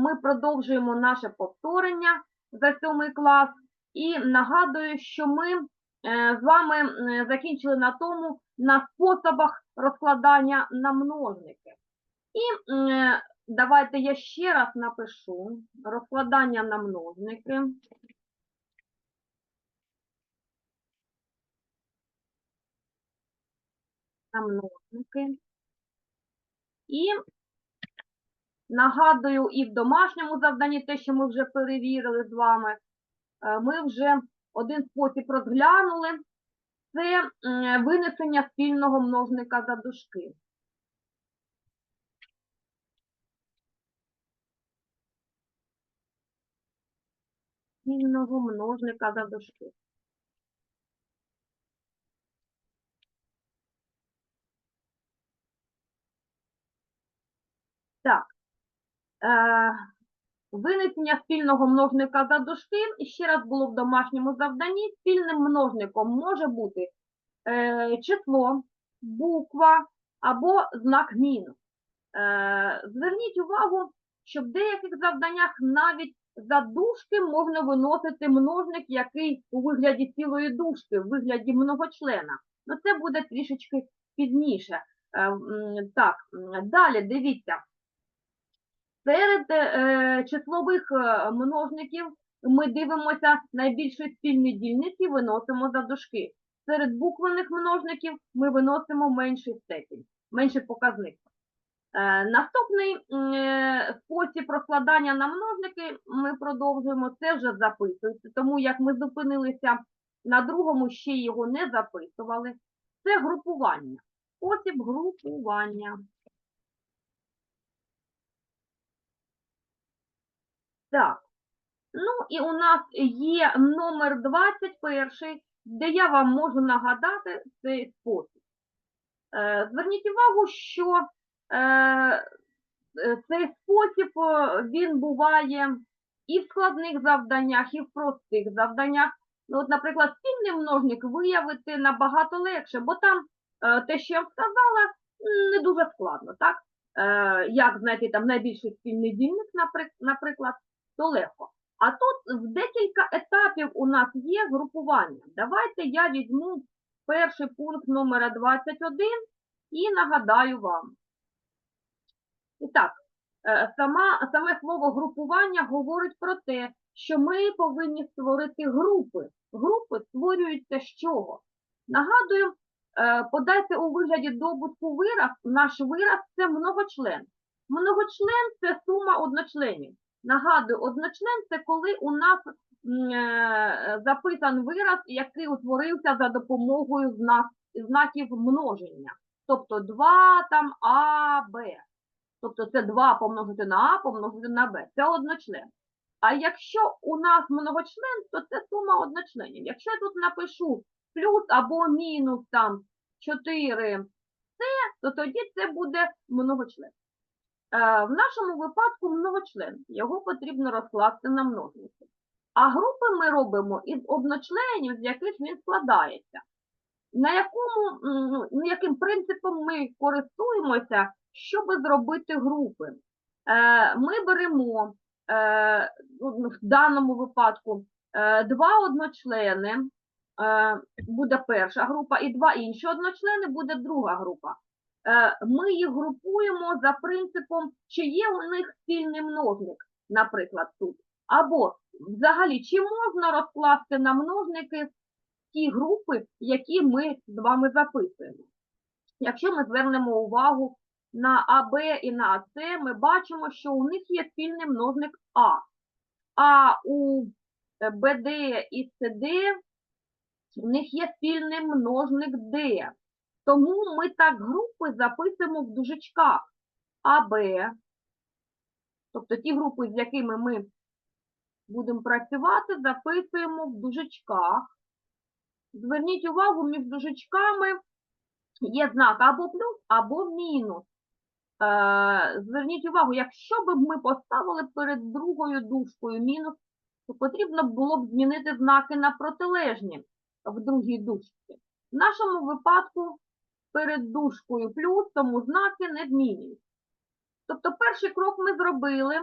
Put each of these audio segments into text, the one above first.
ми продовжуємо наше повторення за сьомий клас. І нагадую, що ми е, з вами е, закінчили на тому, на способах розкладання на множники. І е, давайте я ще раз напишу розкладання на множники. На множники. І нагадую і в домашньому завданні те, що ми вже перевірили з вами, е, ми вже один спосіб розглянули. Це винесення спільного множника за дужки. Спільного множника за дужки. Так. Е, винесення спільного множника за дужки, і ще раз було в домашньому завданні, спільним множником може бути е, число, буква або знак мінус. Е, зверніть увагу, що в деяких завданнях навіть за дужки можна виносити множник, який у вигляді цілої дужки, в вигляді многочлена. Ну, це буде трішечки пізніше. Е, так, далі дивіться. Серед е, числових е, множників ми дивимося найбільший спільний дільник і виносимо за дужки. Серед буквених множників ми виносимо менший степінь, менший показник. Е, наступний е, спосіб розкладання на множники ми продовжуємо, це вже записується, тому як ми зупинилися на другому, ще його не записували. Це групування. Спосіб групування. Так. Ну і у нас є номер 21, де я вам можу нагадати цей спосіб. Е, Зверніть увагу, що е, е, цей спосіб він буває і в складних завданнях, і в простих завданнях. Ну, от, наприклад, спільний множник виявити набагато легше, бо там те, що я вам сказала, не дуже складно, так? Як знайти там найбільший спільний дільник, наприклад, то легко. А тут декілька етапів у нас є групування. Давайте я візьму перший пункт номера 21 і нагадаю вам. І так, е, сама, саме слово групування говорить про те, що ми повинні створити групи. Групи створюються з чого? Нагадую, е, подайте у вигляді добутку вираз, наш вираз це многочлен. Многочлен це сума одночленів. Нагадую, одночлен це коли у нас е, записан вираз, який утворився за допомогою знак, знаків множення. Тобто 2 там А, Б. Тобто це 2 помножити на А, помножити на Б. Це одночлен. А якщо у нас многочлен, то це сума одночленів. Якщо я тут напишу плюс або мінус там 4 С, то тоді це буде многочлен. Е, В нашому випадку многочлен. Його потрібно розкласти на множники. А групи ми робимо із одночленів, з яких він складається. На якому, ну, ну, яким принципом ми користуємося, щоб зробити групи? Е, Ми беремо е, ну, в даному випадку два одночлени, буде перша група, і два інші одночлени буде друга група. Е, Ми їх групуємо за принципом, чи є у них спільний множник, наприклад, тут. Або взагалі, чи можна розкласти на множники ті групи, які ми з вами записуємо. Якщо ми звернемо увагу на АБ і на АС, ми бачимо, що у них є спільний множник А. А у е, БД і СД у них є спільний множник Д. Тому ми так групи записуємо в дужечках АБ, тобто ті групи, з якими ми будемо працювати, записуємо в дужечках. Зверніть увагу, між дужечками є знак або плюс, або мінус. Е, Зверніть увагу, якщо б ми поставили перед другою дужкою мінус, то потрібно було б змінити знаки на протилежні в другій дужці. В нашому випадку перед дужкою плюс, тому знаки не змінюються. Тобто перший крок ми зробили,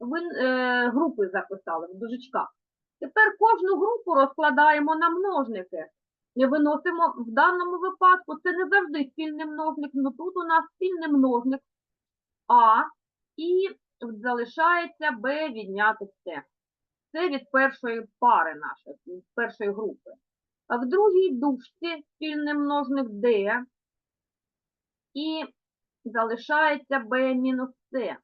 ви е, групи записали в дужечках. Тепер кожну групу розкладаємо на множники. І виносимо в даному випадку, це не завжди спільний множник, але тут у нас спільний множник А і залишається Б відняти С. Це від першої пари нашої, від першої групи. А в другій дужці спільний множник D і залишається B мінус С.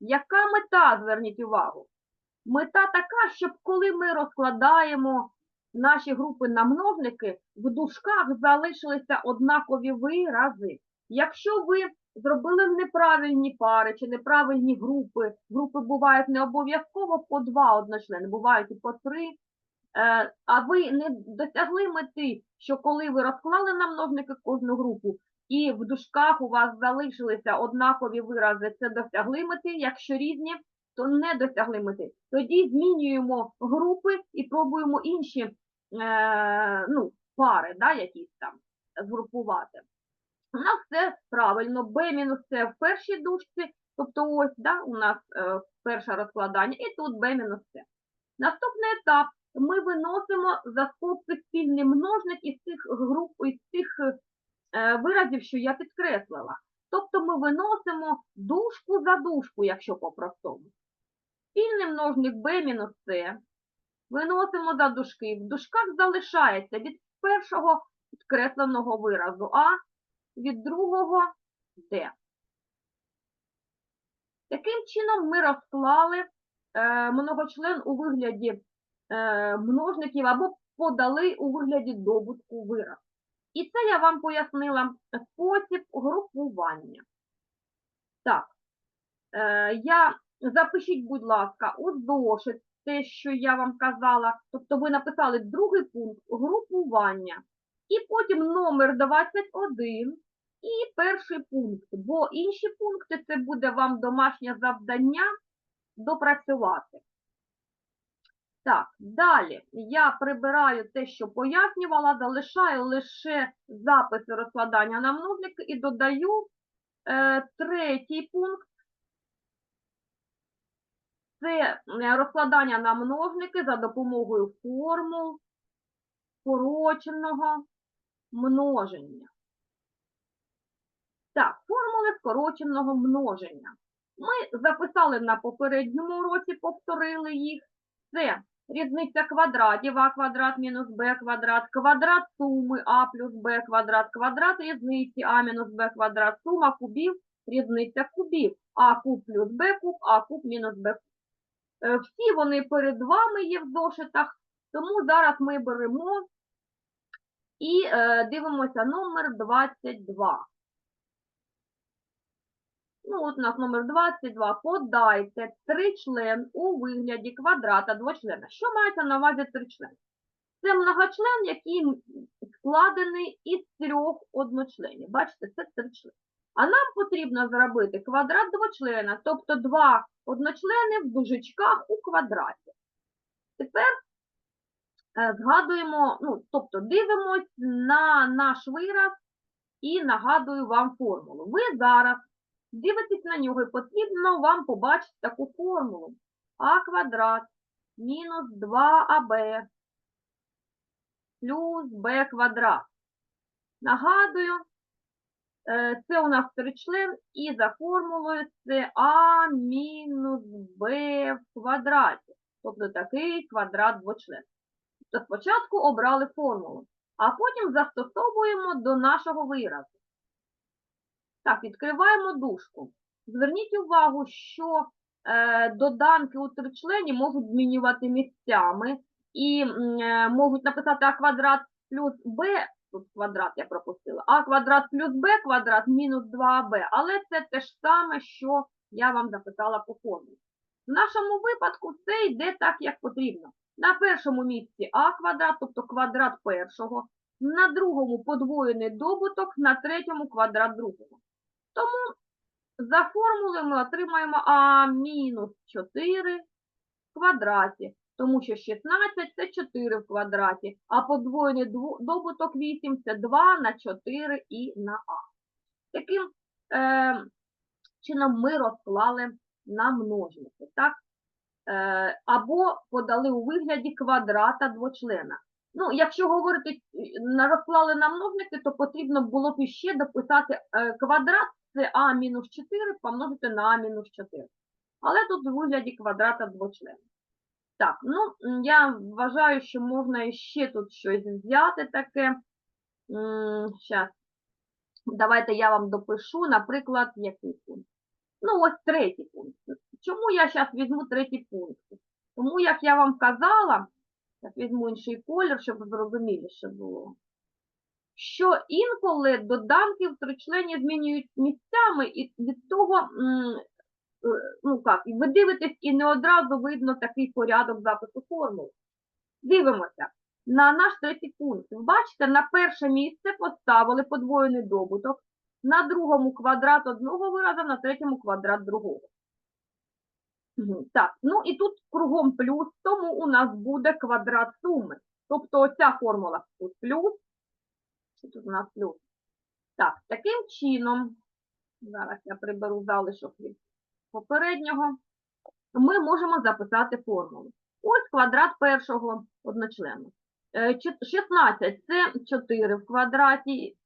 Яка мета, зверніть увагу? Мета така, щоб коли ми розкладаємо наші групи на множники, в дужках залишилися однакові вирази. Якщо ви зробили неправильні пари чи неправильні групи, групи бувають не обов'язково по два одночлени, бувають і по три, е, а ви не досягли мети, що коли ви розклали на множники кожну групу, і в дужках у вас залишилися однакові вирази, це досягли мети, якщо різні, то не досягли мети. Тоді змінюємо групи і пробуємо інші е, ну, пари, да, якісь там згрупувати. У нас все правильно, c в першій дужці, тобто ось да, у нас е, перше розкладання, і тут c. Наступний етап. Ми виносимо за скобки спільний множник із цих груп, із цих виразів, що я підкреслила. Тобто ми виносимо дужку за дужку, якщо по-простому. Спільний множник c. Виносимо за дужки. В дужках залишається від першого підкресленого виразу А від другого D. Таким чином ми розклали е, многочлен у вигляді е, множників або подали у вигляді добутку вираз. І це я вам пояснила спосіб групування. Так, е, я запишіть, будь ласка, у зошит те, що я вам казала. Тобто ви написали другий пункт групування. І потім номер 21 і перший пункт, бо інші пункти це буде вам домашнє завдання допрацювати. Так, далі я прибираю те, що пояснювала, залишаю лише записи розкладання на множники і додаю е, третій пункт. Це е, розкладання на множники за допомогою формул скороченого множення. Так, формули скороченого множення. Ми записали на попередньому уроці, повторили їх. Це різниця квадратів а квадрат мінус b квадрат, квадрат суми а плюс b квадрат, квадрат різниці а мінус b квадрат, сума кубів, різниця кубів. а куб плюс b куб, а куб мінус b куб. Е, Всі вони перед вами є в зошитах, тому зараз ми беремо і е, дивимося номер 22. Ну, от у нас номер 22. Подайте тричлен у вигляді квадрата двочлена. Що мається на увазі тричлен? Це многочлен, який складений із трьох одночленів. Бачите, це тричлен. А нам потрібно зробити квадрат двочлена, тобто два одночлени в дужечках у квадраті. Тепер е, згадуємо, ну, тобто дивимось на наш вираз і нагадую вам формулу. Ви зараз дивитесь на нього і потрібно вам побачити таку формулу. А квадрат мінус 2аб плюс b квадрат. Нагадую, е, це у нас тричлен, і за формулою це а мінус b в квадраті. Тобто такий квадрат двочлен. Тобто спочатку обрали формулу, а потім застосовуємо до нашого виразу. Так, відкриваємо дужку. Зверніть увагу, що е, доданки у тричлені можуть змінювати місцями і е, можуть написати а квадрат плюс b, тут квадрат я пропустила, а квадрат плюс b квадрат мінус 2ab, але це те ж саме, що я вам записала по формі. В нашому випадку це йде так, як потрібно. На першому місці а квадрат, тобто квадрат першого, на другому подвоєний добуток, на третьому квадрат другого. Тому за формулою ми отримаємо а мінус 4 в квадраті, тому що 16 це 4 в квадраті, а подвоєний добуток 8 це 2 на 4 і на а. Таким е, чином ми розклали на множники, так? Е, або подали у вигляді квадрата двочлена. Ну, якщо говорити, розклали на множники, то потрібно було б іще дописати е, квадрат, це а мінус 4 помножити на а мінус 4. Але тут у вигляді квадрата двочлена. Так, ну, я вважаю, що можна ще тут щось взяти таке. Зараз. Давайте я вам допишу, наприклад, який пункт. Ну, ось третій пункт. Чому я зараз візьму третій пункт? Тому, як я вам казала, я візьму інший колір, щоб зрозуміліше було, що інколи доданки в тричленні змінюють місцями, і від того, е, ну і ви дивитесь, і не одразу видно такий порядок запису формул. Дивимося. На наш третій пункт. Ви бачите, на перше місце поставили подвоєний добуток, на другому квадрат одного виразу, на третьому квадрат другого. Так, ну і тут кругом плюс, тому у нас буде квадрат суми. Тобто оця формула тут плюс, що тут у нас плюс. Так, таким чином, зараз я приберу залишок від попереднього, ми можемо записати формулу. Ось квадрат першого одночлenu. Е, 16 це 4 в квадраті.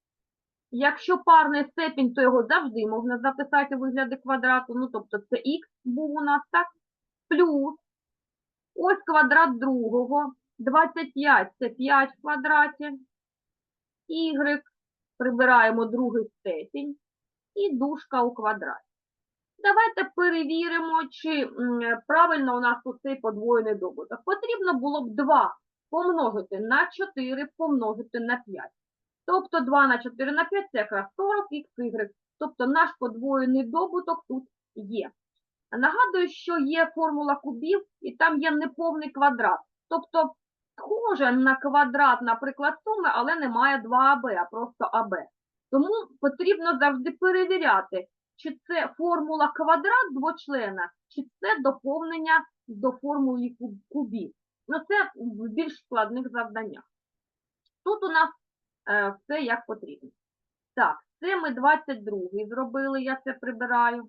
Якщо парний степінь, то його завжди можна записати у вигляді квадрату. Ну, тобто це х був у нас, так? Плюс. Ось квадрат другого. 25 це 5 в квадраті. Y. Прибираємо другий степінь. І дужка у квадраті. Давайте перевіримо, чи правильно у нас тут цей подвоєний добуток. Потрібно було б 2 помножити на 4 помножити на 5. Тобто 2 на 4 на 5 це якраз 40 xy. Тобто наш подвоєний добуток тут є. Нагадую, що є формула кубів, і там є неповний квадрат. Тобто схоже на квадрат, наприклад, суми, але немає 2АБ, а просто АБ. Тому потрібно завжди перевіряти, чи це формула квадрат двочлена, чи це доповнення до формули куб- кубів. Ну, це в більш складних завданнях. Тут у нас е, все як потрібно. Так, це ми 22 зробили, я це прибираю.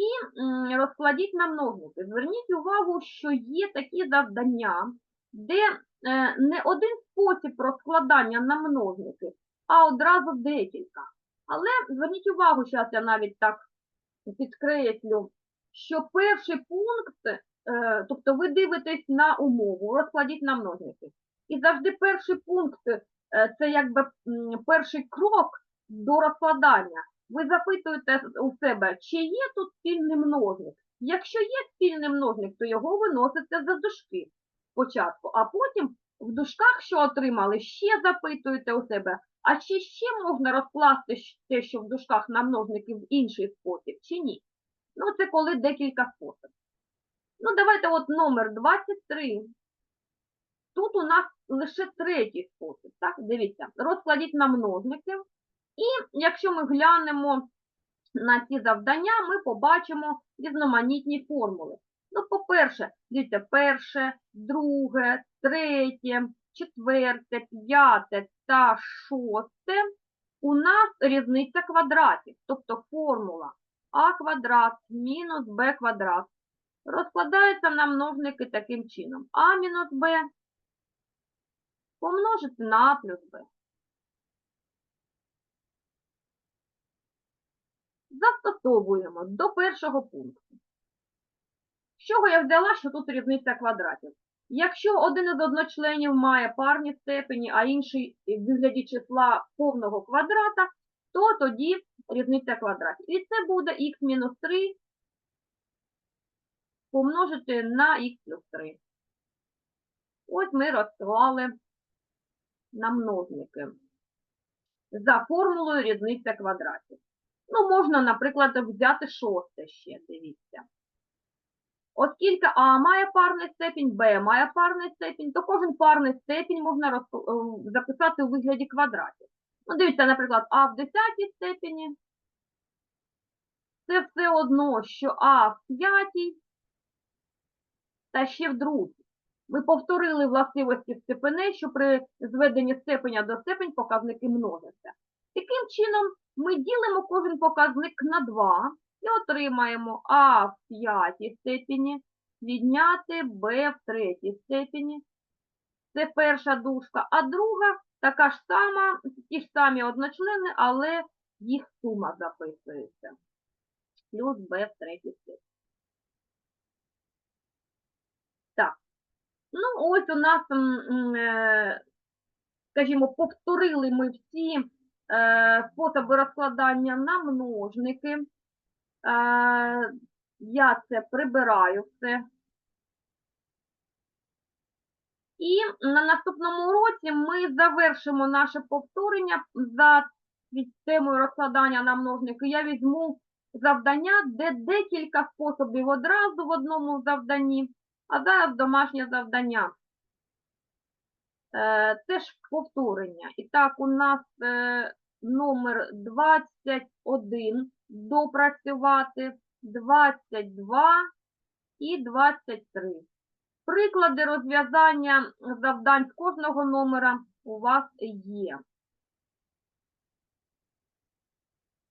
І розкладіть на множники. Зверніть увагу, що є такі завдання, де е, не один спосіб розкладання на множники, а одразу декілька. Але зверніть увагу, зараз я навіть так підкреслю, що перший пункт, е, тобто ви дивитесь на умову, розкладіть на множники. І завжди перший пункт е, це якби перший крок до розкладання. Ви запитуєте у себе, чи є тут спільний множник. Якщо є спільний множник, то його виносите за дужки спочатку, а потім в дужках, що отримали, ще запитуєте у себе, а чи ще можна розкласти те, що в дужках на множники в інший спосіб, чи ні? Ну, це коли декілька способів. Ну, давайте от номер 23. Тут у нас лише третій спосіб. Так, дивіться, розкладіть на множники. І якщо ми глянемо на ці завдання, ми побачимо різноманітні формули. Ну, по-перше, дивіться, перше, друге, третє, четверте, п'яте та шосте у нас різниця квадратів, тобто формула а квадрат мінус b квадрат розкладається на множники таким чином. а мінус b помножити на плюс b. Застосовуємо до першого пункту. З чого я взяла, що тут різниця квадратів? Якщо один із одночленів має парні степені, а інший в вигляді числа повного квадрата, то тоді різниця квадратів. І це буде х мінус 3 помножити на х плюс 3. Ось ми розклали на множники за формулою різниця квадратів. Ну, можна, наприклад, взяти шосте ще, дивіться. Оскільки А має парний степінь, Б має парний степінь, то кожен парний степінь можна е, записати у вигляді квадратів. Ну, дивіться, наприклад, А в десятій степені. Це все одно, що А в п'ятій та ще в другій. Ми повторили властивості степеней, що при зведенні степеня до степень показники множаться. Таким чином, ми ділимо кожен показник на 2 і отримаємо А в п'ятій степені відняти Б в третій степені. Це перша дужка, а друга така ж сама, ті ж самі одночлени, але їх сума записується. Плюс b в третій степені. Так. Ну, ось у нас, е, скажімо, повторили ми всі способи розкладання на множники. Е, я це прибираю все. І на наступному уроці ми завершимо наше повторення за темою розкладання на множники. Я візьму завдання, де декілька способів одразу в одному завданні, а зараз домашнє завдання. Е, Теж повторення. І так, у нас е, номер 21 допрацювати, 22 і 23. Приклади розв'язання завдань з кожного номера у вас є.